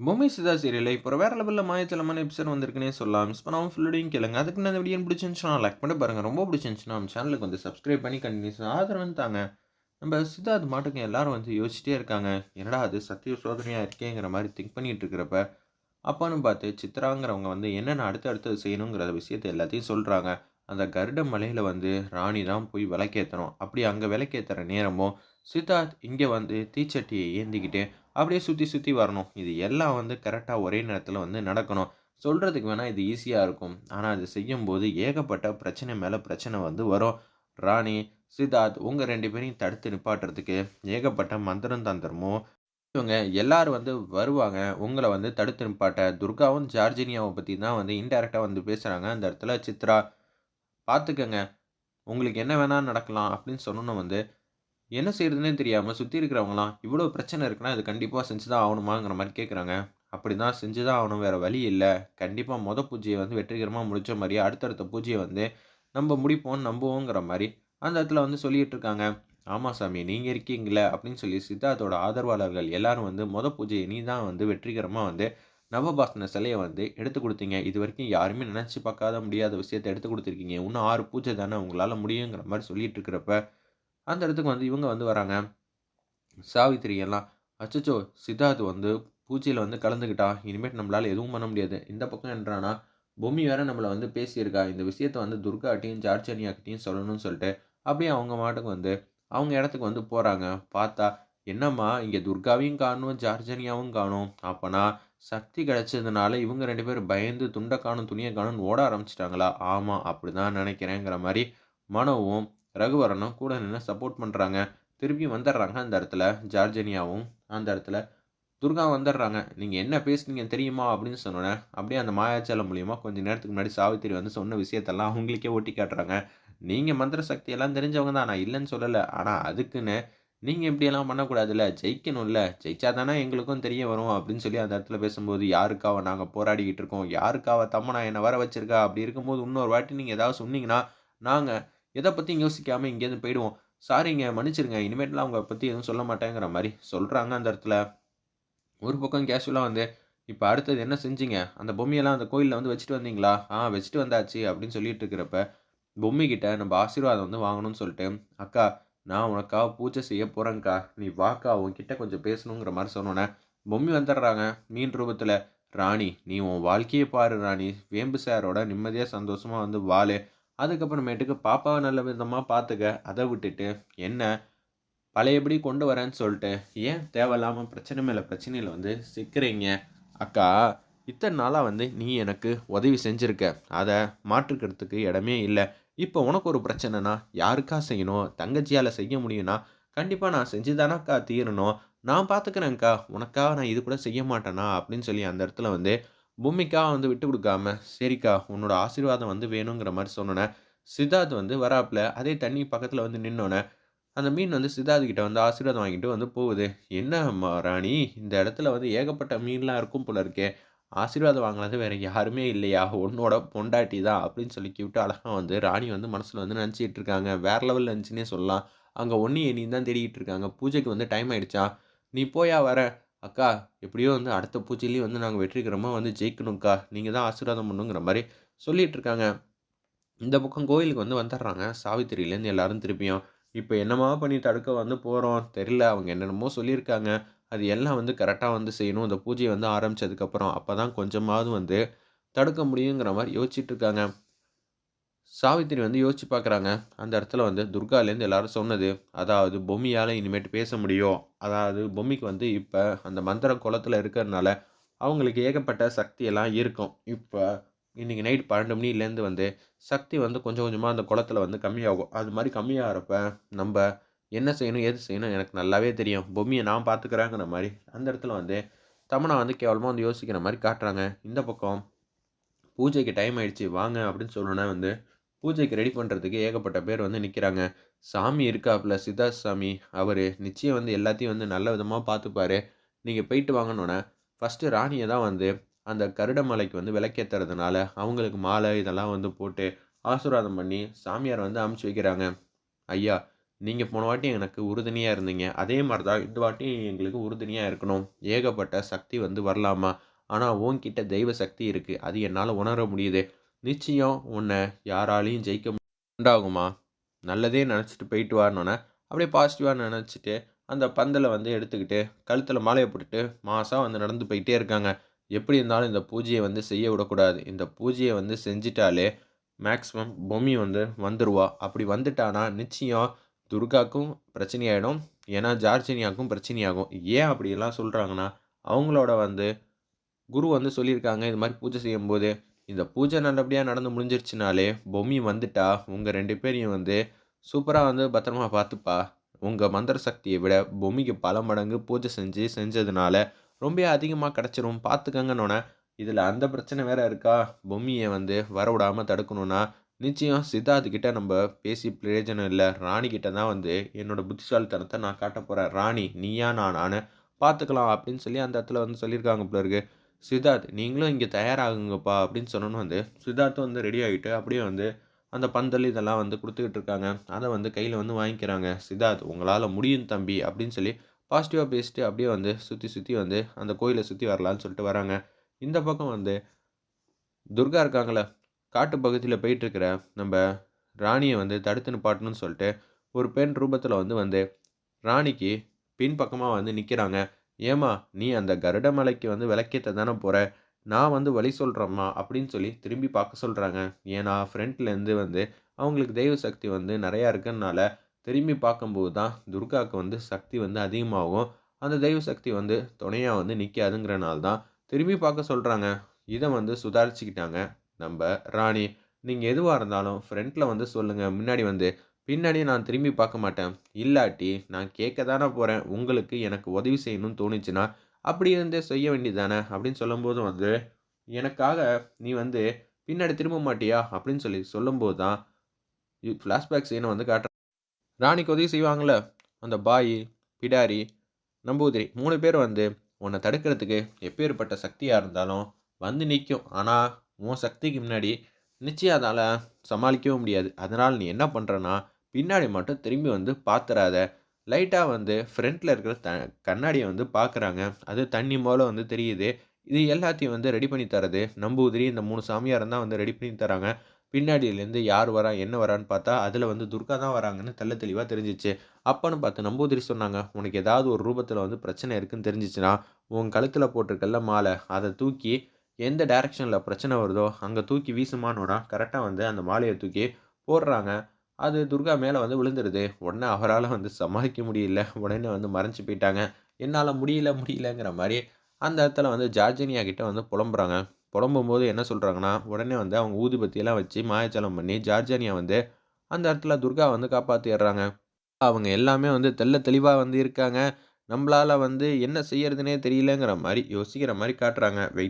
பொம்மை சிதா சீரியல்ல இப்போ வேற லெவலில் மாயத்தலமான எபிசோட் வந்திருக்குன்னே சொல்லலாம். மிஸ் பண்ணாமல் ஃபுல்லோடையும் கேளுங்க. அதுக்கு நான் வீடியோ பிடிச்சிருந்துச்சுன்னா லைக் பண்ணி பாருங்கள் ரொம்ப பிடிச்சிருந்துச்சுன்னா நம்ம சேனலுக்கு வந்து சப்ஸ்கிரைப் பண்ணி கண்டினியூஸ் ஆதரவு தாங்க. நம்ம சித்தார்த் மாட்டுக்கு எல்லாரும் வந்து யோசிச்சிட்டே இருக்காங்க. என்னடா அது சத்திய சோதனையாக இருக்கேங்கிற மாதிரி திங்க் பண்ணிட்டு இருக்கிறப்ப அப்பான்னு பார்த்து சித்ராங்கிறவங்க வந்து என்னென்ன அடுத்து அடுத்து செய்யணுங்கிற விஷயத்தை எல்லாத்தையும் சொல்கிறாங்க அந்த கருட மலையில் வந்து ராணி தான் போய் விளக்கேற்றணும் அப்படி அங்கே விளக்கேற்றுற நேரமும் சித்தார்த் இங்கே வந்து தீச்சட்டியை ஏந்திக்கிட்டு அப்படியே சுற்றி சுற்றி வரணும். இது எல்லாம் வந்து கரெக்டாக ஒரே நேரத்தில் வந்து நடக்கணும். சொல்கிறதுக்கு வேணால் இது ஈஸியாக இருக்கும். ஆனால் அது செய்யும்போது ஏகப்பட்ட பிரச்சனை மேலே பிரச்சனை வந்து வரும். ராணி சித்தார்த் உங்கள் ரெண்டு பேரையும் தடுத்து நிப்பாட்டுறதுக்கு ஏகப்பட்ட மந்திரம் தந்திரமும் இவங்க எல்லாரும் வந்து வருவாங்க. உங்களை வந்து தடுத்து நிப்பாட்ட. துர்காவும் ஜார்ஜினியாவை பற்றி தான் வந்து இன்டெரக்டாக வந்து பேசுகிறாங்க அந்த இடத்துல சித்ரா பார்த்துக்கங்க. உங்களுக்கு என்ன வேணால் நடக்கலாம் அப்படின்னு சொன்னோன்னு வந்து என்ன செய்யறதுனே தெரியாமல் சுற்றி இருக்கிறவங்களாம் இவ்வளோ பிரச்சனை இருக்குன்னா இது கண்டிப்பாக செஞ்சு தான் ஆகணுமாங்கிற மாதிரி கேட்குறாங்க அப்படி தான் செஞ்சு தான் ஆகணும் வேறு வழி இல்லை. கண்டிப்பாக மொதல் பூஜையை வந்து வெற்றிகரமாக முடித்த மாதிரியே அடுத்தடுத்த பூஜையை வந்து நம்ம முடிப்போம் நம்புவோங்கிற மாதிரி அந்த இடத்துல வந்து சொல்லிகிட்டு இருக்காங்க. ஆமாம் சாமி நீங்கள் இருக்கீங்களே அப்படின்னு சொல்லி சித்தார்த்தோட ஆதரவாளர்கள் எல்லாரும் வந்து மொத பூஜையை நீ தான் வந்து வெற்றிகரமாக வந்து நவபாசன சிலையை வந்து எடுத்து கொடுத்தீங்க. இது வரைக்கும் யாருமே நினச்சி பார்க்காத முடியாத விஷயத்தை எடுத்து கொடுத்துருக்கீங்க. இன்னும் ஆறு பூஜை தானே உங்களால் முடியுங்கிற மாதிரி சொல்லிட்டு இருக்கிறப்ப அந்த இடத்துக்கு வந்து இவங்க வந்து வராங்க. சாவித்திரி எல்லாம் அச்சச்சோ சித்தார்த் வந்து பூச்சியில் வந்து கலந்துக்கிட்டா இனிமேட் நம்மளால் எதுவும் பண்ண முடியாது. இந்த பக்கம் என்றானா பொம்மி வேற நம்மளை வந்து பேசியிருக்கா. இந்த விஷயத்த வந்து துர்காட்டையும் ஜார்ஜனியாக்கிட்டையும் சொல்லணும்னு சொல்லிட்டு அப்படியே அவங்க மாட்டுக்கு வந்து அவங்க இடத்துக்கு வந்து போகிறாங்க பார்த்தா என்னம்மா இங்கே துர்காவையும் காணும் ஜார்ஜனியாவும் காணும். அப்போனா சக்தி கிடைச்சதுனால இவங்க ரெண்டு பேரும் பயந்து துண்டை காணும் துணியை காணும்னு ஓட ஆரம்பிச்சிட்டாங்களா? ஆமாம் அப்படி தான் நினைக்கிறேங்கிற மாதிரி மனோவும் ரகுவரனும் கூட நின்று சப்போர்ட் பண்ணுறாங்க திருப்பி வந்துடுறாங்க அந்த இடத்துல ஜார்ஜனியாவும் அந்த இடத்துல. துர்கா வந்துடுறாங்க. நீங்கள் என்ன பேசுனீங்க தெரியுமா அப்படின்னு சொன்னோன்னே அப்படியே அந்த மாயாச்சாலம் மூலியமாக கொஞ்சம் நேரத்துக்கு முன்னாடி சாவித்திரி வந்து சொன்ன விஷயத்தெல்லாம் அவங்களுக்கே ஓட்டி காட்டுறாங்க. நீங்கள் மந்திர சக்தியெல்லாம் தெரிஞ்சவங்க தான். நான் இல்லைன்னு சொல்லலை. ஆனால் அதுக்குன்னு நீங்கள் இப்படியெல்லாம் பண்ணக்கூடாதுல்ல. ஜெயிக்கணும்ல. ஜெயிச்சா தானே எங்களுக்கும் தெரிய வரும் அப்படின்னு சொல்லி அந்த இடத்துல பேசும்போது யாருக்காக நாங்கள் போராடிக்கிட்டு இருக்கோம்? யாருக்காக தம்மனா என்னை வர வச்சிருக்கா? அப்படி இருக்கும்போது இன்னொரு வாட்டி நீங்கள் ஏதாவது சொன்னீங்கன்னா நாங்கள் எதை பற்றியும் யோசிக்காமல் இங்கேருந்து போயிடுவோம். சாரிங்க மன்னிச்சிருங்க. இனிமேட்லாம் அவங்க பற்றி எதுவும் சொல்ல மாட்டேங்கிற மாதிரி சொல்கிறாங்க அந்த இடத்துல. ஒரு பக்கம் கேஷுவலாக வந்து இப்போ அடுத்தது என்ன செஞ்சீங்க? அந்த பொம்மையெல்லாம் அந்த கோயிலில் வந்து வச்சுட்டு வந்தீங்களா? ஆ வச்சுட்டு வந்தாச்சு அப்படின்னு சொல்லிட்டு இருக்கிறப்ப பொம்மைக்கிட்ட நம்ம ஆசீர்வாதம் வந்து வாங்கணும்னு சொல்லிட்டு அக்கா நான் உனக்காக பூஜை செய்ய போகிறேங்க்கா நீ வாக்கா உன்கிட்ட கொஞ்சம் பேசணுங்கிற மாதிரி சொன்னோன்னே பொம்மி வந்துடுறாங்க. மீன் ரூபத்தில் ராணி நீ உன் வாழ்க்கையை பாரு ராணி. வேம்பு சாரோட நிம்மதியாக சந்தோஷமாக வந்து வாழு. அதுக்கப்புறமேட்டுக்கு பாப்பாவை நல்ல விதமாக பார்த்துக்க அதை விட்டுட்டு என்ன பழையபடி கொண்டு வரேன்னு சொல்லிட்டு ஏன் தேவையில்லாமல் பிரச்சனை மேலே பிரச்சனையில் வந்து சிக்கிறீங்க? அக்கா இத்தனை நாளாக வந்து நீ எனக்கு உதவி செஞ்சுருக்க. அதை மாற்றுக்கிறதுக்கு இடமே இல்லை. இப்போ உனக்கு ஒரு பிரச்சனைனா யாருக்கா செய்யணும்? தங்கச்சியால் செய்ய முடியும்னா கண்டிப்பாக நான் செஞ்சு தானக்கா தீரணும். நான் பார்த்துக்கிறேன்க்கா உனக்காக நான் இது கூட செய்ய மாட்டேனா? அப்படின்னு சொல்லி அந்த இடத்துல வந்து பூமிக்காக வந்து விட்டு கொடுக்காம சரிக்கா உன்னோட ஆசீர்வாதம் வந்து வேணுங்கிற மாதிரி சொன்னோன்னே சித்தார்த் வந்து வராப்பில் அதே தண்ணி பக்கத்தில் வந்து நின்னோன்னே அந்த மீன் வந்து சித்தார்த் கிட்ட வந்து ஆசீர்வாதம் வாங்கிட்டு வந்து போகுது. என்ன அம்மா ராணி இந்த இடத்துல வந்து ஏகப்பட்ட மீன்லாம் இருக்கும் போல இருக்கே ஆசீர்வாதம் வாங்கினது வேற யாருமே இல்லையா? உன்னோட பொண்டாட்டி தான் அப்படின்னு சொல்லி கிவிட்டு அழகாக வந்து ராணி வந்து மனசில் வந்து நினச்சிக்கிட்டு இருக்காங்க. வேற லெவலில் இருந்துச்சுன்னே சொல்லலாம். அங்கே ஒன்று நீ தான் தேடிக்கிட்டு இருக்காங்க. பூஜைக்கு வந்து டைம் ஆயிடுச்சா? நீ போயா வர. அக்கா எப்படியோ வந்து அடுத்த பூச்சிலையும் வந்து நாங்கள் வெற்றிகரமாக வந்து ஜெயிக்கணும்க்கா. நீங்கள் தான் ஆசீர்வாதம் பண்ணுங்கிற மாதிரி சொல்லிகிட்டு இருக்காங்க. இந்த பக்கம் கோயிலுக்கு வந்து வந்துடுறாங்க. சாவித்திரியிலேருந்து எல்லாரும் திருப்பியும். இப்போ என்னமா பண்ணி தடுக்க வந்து போகிறோம் தெரில அவங்க என்னென்னமோ சொல்லியிருக்காங்க. அது எல்லாம் வந்து கரெக்டாக வந்து செய்யணும். இந்த பூஜையை வந்து ஆரம்பித்ததுக்கப்புறம் அப்போ தான் கொஞ்சமாவது வந்து தடுக்க முடியுங்கிற மாதிரி யோசிச்சுட்டு இருக்காங்க. சாவித்திரி வந்து யோசிச்சு பார்க்குறாங்க அந்த இடத்துல வந்து துர்காலேருந்து எல்லாரும் சொன்னது அதாவது பொம்மியால் இனிமேட்டு பேச முடியும். அதாவது பொம்மிக்கு வந்து இப்போ அந்த மந்திர குளத்தில் இருக்கிறதுனால அவங்களுக்கு ஏகப்பட்ட சக்தியெல்லாம் இருக்கும். இப்போ இன்றைக்கி நைட் பன்னெண்டு மணிலேருந்து வந்து சக்தி வந்து கொஞ்சம் கொஞ்சமாக அந்த குளத்தில் வந்து கம்மியாகும். அது மாதிரி கம்மியாகிறப்ப நம்ம என்ன செய்யணும் எது செய்யணும் எனக்கு நல்லாவே தெரியும். பொம்மியை நான் பார்த்துக்கிறேங்கிற மாதிரி அந்த இடத்துல வந்து தமனா வந்து கேவலமாக வந்து யோசிக்கிற மாதிரி காட்டுறாங்க. இந்த பக்கம் பூஜைக்கு டைம் ஆயிடுச்சு வாங்க அப்படின்னு சொன்னோன்னே வந்து பூஜைக்கு ரெடி பண்ணுறதுக்கு ஏகப்பட்ட பேர் வந்து நிற்கிறாங்க சாமி இருக்காப்புல சித்தார்த் சாமி அவர் நிச்சயம் வந்து எல்லாத்தையும் வந்து நல்ல விதமாக பார்த்துப்பாரு நீங்கள் போயிட்டு வாங்கன்னொன்னே ஃபஸ்ட்டு ராணியை தான் வந்து அந்த கருட மலைக்கு வந்து விளக்கேற்றுறதுனால அவங்களுக்கு மாலை இதெல்லாம் வந்து போட்டு ஆசீர்வாதம் பண்ணி சாமியார் வந்து அமுச்சு வைக்கிறாங்க ஐயா நீங்கள் போன வாட்டி எனக்கு உறுதுணையாக இருந்தீங்க. அதே மாதிரி தான் இந்த வாட்டி எங்களுக்கு உறுதுணையாக இருக்கணும். ஏகப்பட்ட சக்தி வந்து வரலாமா, ஆனால் உன்கிட்ட தெய்வ சக்தி இருக்குது அது என்னால் உணர முடியுது. நிச்சயம் உன்னை யாராலையும் ஜெயிக்க உண்டாகுமா? நல்லதே நினச்சிட்டு போயிட்டு வரணுன்னே அப்படியே பாசிட்டிவாக நினச்சிட்டு அந்த பந்தல வந்து எடுத்துக்கிட்டு, கழுத்தில் மாலையை போட்டுட்டு, மாதம் வந்து நடந்து போயிட்டே இருக்காங்க. எப்படி இருந்தாலும் இந்த பூஜையை வந்து செய்ய விடக்கூடாது. இந்த பூஜையை வந்து செஞ்சுட்டாலே, மேக்ஸிமம் பொம்மி வந்து வந்துடுவா அப்படி வந்துட்டான்னா, நிச்சயம் துர்காக்கும் பிரச்சனையாயிடும். ஏன்னா, ஜார்ஜினியாக்கும் பிரச்சனையாகும். ஏன் அப்படியெல்லாம் சொல்கிறாங்கன்னா அவங்களோட வந்து குரு வந்து சொல்லியிருக்காங்க, இது மாதிரி பூஜை செய்யும்போது, இந்த பூஜை நல்லபடியாக நடந்து முடிஞ்சிருச்சுனாலே, பொம்மி வந்துட்டா, உங்கள் ரெண்டு பேரையும் வந்து சூப்பராக வந்து பத்திரமா பார்த்துப்பா. உங்கள் மந்திர சக்தியை விட பொம்மிக்கு பல மடங்கு பூஜை செஞ்சு செஞ்சதுனால, ரொம்ப அதிகமாக கிடச்சிரும். பார்த்துக்கங்கன்னொன்னே இதில் அந்த பிரச்சனை வேறு இருக்கா? பொம்மியை வந்து வரவிடாமல் தடுக்கணும்னா, நிச்சயம் சித்தார்த்துக்கிட்ட நம்ம பேசி பிரயோஜனம் இல்லை. ராணி கிட்ட தான் வந்து என்னோடய புத்திசாலித்தனத்தை நான் காட்டப் போகிறேன் ராணி நீயா நானான்னு பார்த்துக்கலாம் அப்படின்னு சொல்லி அந்த இடத்துல வந்து சொல்லியிருக்காங்க போல சித்தார்த் நீங்களும் இங்கே தயாராகுங்கப்பா அப்படின்னு சொன்னோன்னு வந்து, சித்தார்த்தும் வந்து ரெடி ஆகிட்டு அப்படியே வந்து அந்த பந்தல் இதெல்லாம் வந்து கொடுத்துக்கிட்டு இருக்காங்க. அதை வந்து கையில் வந்து வாங்கிக்கிறாங்க. சித்தார்த் உங்களால் முடியும் தம்பி அப்படின்னு சொல்லி பாசிட்டிவாக பேசிட்டு அப்படியே வந்து சுற்றி சுற்றி வந்து அந்த கோயிலை சுற்றி வரலான்னு சொல்லிட்டு வராங்க. இந்த பக்கம் வந்து துர்கா இருக்காங்களே காட்டு பகுதியில் போயிட்டுருக்கிற நம்ம ராணியை வந்து தடுத்து நிப்பாட்டணும்னு சொல்லிட்டு, ஒரு பெண் ரூபத்தில் வந்து வந்து ராணிக்கு பின்பக்கமாக வந்து நிற்கிறாங்க "ஏம்மா நீ அந்த கருட மலைக்கு வந்து விளக்கேற்ற தானே போகிற நான் வந்து வழி சொல்கிறேம்மா அப்படின்னு சொல்லி திரும்பி பார்க்க சொல்கிறாங்க ஏன்னா, ஃப்ரண்ட்லேருந்து வந்து அவங்களுக்கு தெய்வ சக்தி வந்து நிறையா இருக்கனால, திரும்பி பார்க்கும்போது தான் துர்காவுக்கு வந்து சக்தி வந்து அதிகமாகும். அந்த தெய்வ சக்தி வந்து துணையாக வந்து நிற்காதுங்கிறனால தான் திரும்பி பார்க்க சொல்கிறாங்க இதை வந்து சுதாரிச்சுக்கிட்டாங்க நம்ம ராணி. நீங்கள் எதுவாக இருந்தாலும் ஃப்ரண்ட்ல வந்து சொல்லுங்கள் முன்னாடி வந்து பின்னாடி நான் திரும்பி பார்க்க மாட்டேன். இல்லாட்டி நான் கேட்க தானே போகிறேன் உங்களுக்கு எனக்கு உதவி செய்யணும்னு தோணுச்சுன்னா, அப்படி இருந்தே செய்ய வேண்டியது தானே" அப்படின்னு சொல்லும்போது வந்து, "எனக்காக நீ வந்து பின்னாடி திரும்ப மாட்டியா?" அப்படின்னு சொல்லி சொல்லும்போது தான், ஃப்ளாஷ்பேக் சீனை வந்து காட்டுறேன் ராணிக்கு உதவி செய்வாங்கல்ல, அந்த பாய் பிடாரி, நம்பூதிரி மூணு பேர் வந்து உன்னை தடுக்கிறதுக்கு எப்பேர்ப்பட்ட சக்தியாக இருந்தாலும் வந்து நிற்கும் ஆனால் உன் சக்திக்கு முன்னாடி நிச்சயம் அதால் சமாளிக்கவும் முடியாது. அதனால் நீ என்ன பண்ணுறன்னா பின்னாடி மட்டும் திரும்பி வந்து பார்த்துறாத. லைட்டாக வந்து ஃப்ரண்ட்ல இருக்கிற த கண்ணாடியை வந்து பார்க்குறாங்க. அது தண்ணி போல வந்து தெரியுது. இது எல்லாத்தையும் வந்து ரெடி பண்ணி தரது நம்பூதிரி இந்த 3 சாமியாரும் தான் வந்து ரெடி பண்ணி தராங்க. பின்னாடியிலேருந்து யார் வரா, என்ன வரான்னு பார்த்தா, அதில் வந்து துர்கா தான் வராங்கன்னு தெல்ல தெளிவாக தெரிஞ்சுச்சு. அப்பன்னு பார்த்து நம்பூதிரி சொன்னாங்க, "உனக்கு ஏதாவது ஒரு ரூபத்தில் வந்து பிரச்சனை இருக்குன்னு தெரிஞ்சிச்சுன்னா உன் கழுத்தில் போட்டிருக்கல்ல மாலை, அதை தூக்கி எந்த டைரெக்ஷனில் பிரச்சனை வருதோ, அங்கே தூக்கி வீசுமானோடா கரெக்டாக வந்து அந்த மாலையை தூக்கி போடுறாங்க. அது துர்கா மேலே வந்து விழுந்துருது. உடனே அவரால் வந்து சமாளிக்க முடியல. உடனே வந்து மறைஞ்சு போயிட்டாங்க. என்னால் முடியல முடியலங்கிற மாதிரி அந்த இடத்துல வந்து ஜார்ஜினியா கிட்ட வந்து புலம்புறாங்க. புலம்பும்போது என்ன சொல்கிறாங்கன்னா உடனே வந்து அவங்க ஊதுபத்தியெல்லாம் வச்சு மாயச்சலம் பண்ணி ஜார்ஜானியா வந்து அந்த இடத்துல துர்கா வந்து காப்பாற்றிடுறாங்க அவங்க எல்லாமே வந்து தெள்ள தெளிவாக வந்து இருக்காங்க. நம்மளால் வந்து என்ன செய்யறதுனே தெரியலங்கிற மாதிரி யோசிக்கிற மாதிரி காட்டுறாங்க. வெயிட்